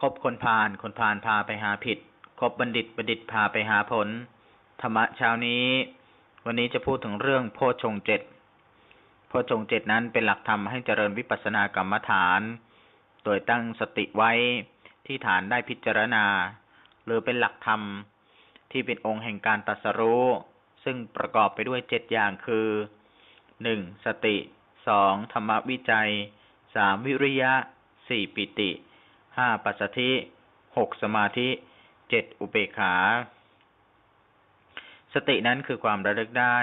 คบคนพาลคนพาลพาไปหาผิด คบบัณฑิตบัณฑิตพาไปหาผล ธรรมะเช้านี้ วันนี้จะพูดถึงเรื่องโพชงเจ็ดโพชงเจ็ดนั้นเป็นหลักธรรมให้เจริญวิปัสสนากรรมฐาน โดยตั้งสติไว้ที่ฐานได้พิจารณา หรือเป็นหลักธรรมที่เป็นองค์แห่งการตัสรู้ ซึ่งประกอบไปด้วยเจ็ดอย่างคือหนึ่งสติสองธรรมวิจัยสามวิริยะสี่ปิติ ห้าปัสสธิหกสมาธิเจ็ดอุเบกขา สตินั้นคือความระลึกได้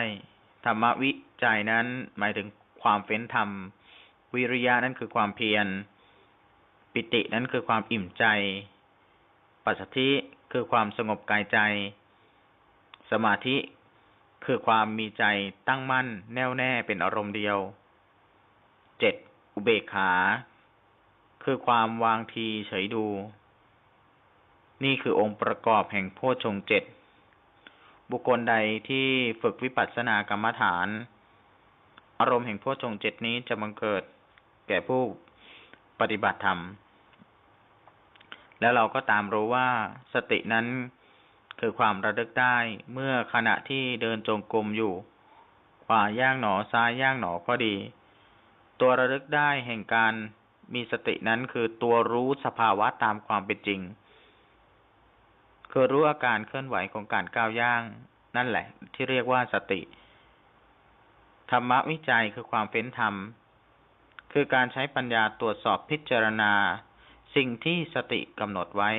ธรรมวิจัยนั้นหมายถึงความเฟ้นธรรม วิริยะนั้นคือความเพียร ปิตินั้นคือความอิ่มใจ ปัสสธิคือความสงบกายใจ สมาธิคือความมีใจตั้งมั่นแน่วแน่เป็นอารมณ์เดียว เจ็ดอุเบกขา คือความวางทีเฉยดู นี่คือองค์ประกอบแห่งโพชงเจ็ดบุคคลใดที่ฝึกวิปัสสนากรรมฐาน อารมณ์แห่งโพชงเจ็ดนี้จะบังเกิดแก่ผู้ปฏิบัติธรรม แล้วเราก็ตามรู้ว่าสตินั้นคือความระลึกได้เมื่อขณะที่เดินจงกรมอยู่ ขวาย่างหนอซ้ายย่างหนอก็ดี ตัวระลึกได้แห่งการ มีสตินั้นคือตัวรู้สภาวะตามความเป็นจริง คือรู้อาการเคลื่อนไหวของการก้าวย่าง นั่นแหละ ที่เรียกว่าสติ ธรรมวิจัยคือความเฟ้นธรรม คือการใช้ปัญญาตรวจสอบพิจารณา สิ่งที่สติกำหนดไว้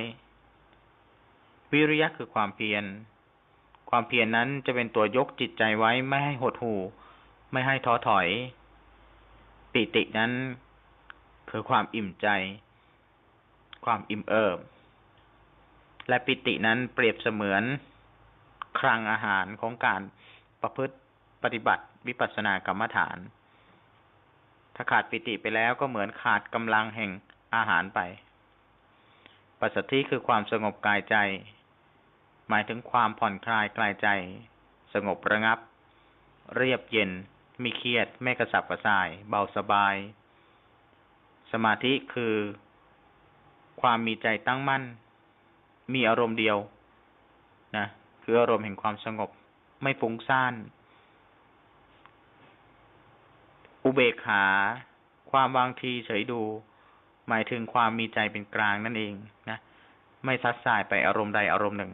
วิริยะคือความเพียร ความเพียรนนั้นจะเป็นตัวยกจิตใจไว้ไม่ให้หดหู่ ไม่ให้ท้อถอย ปิตินั้น คือความอิ่มใจ ความอิ่มเอิบ และปิตินั้นเปรียบเสมือนครังอาหารของการประพฤติปฏิบัติวิปัสสนากรรมฐาน ถ้าขาดปิติไปแล้วก็เหมือนขาดกำลังแห่งอาหารไป ปัสสธิคือความสงบกายใจ หมายถึงความผ่อนคลายกายใจ สงบระงับ เรียบเย็น ไม่เครียด ไม่กระสับกระส่าย เบาสบาย สมาธิคือ ความมีใจตั้งมั่น มีอารมณ์เดียวนะคืออารมณ์แห่งความสงบ ไม่ฟุ้งซ่าน อุเบกขา ความวางทีเฉยดู หมายถึงความมีใจเป็นกลางนั่นเองนะไม่ซัดสายไปอารมณ์ใดอารมณ์หนึ่ง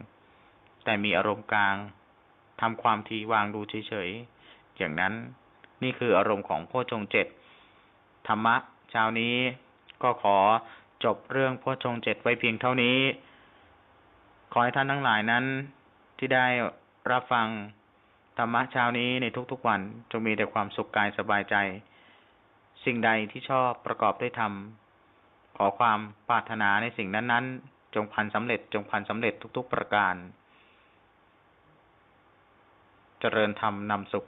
แต่มีอารมณ์กลางทำความทีวางดูเฉยๆอย่างนั้นนี่คืออารมณ์ของโพชงเจ็ดธรรมะ ช้านี้ ก็ขอจบเรื่องพระชงเจ็ดไว้เพียงเท่านี้ ขอให้ท่านทั้งหลายนั้นที่ได้รับฟังธรรมะเช้านี้ในทุกๆวันจงมีแต่ความสุขกายสบายใจ สิ่งใดที่ชอบประกอบได้ทำขอความปรารถนาในสิ่งนั้นๆ จงพันสำเร็จจงพันสำเร็จทุกๆประการ เจริญธรรมนำสุข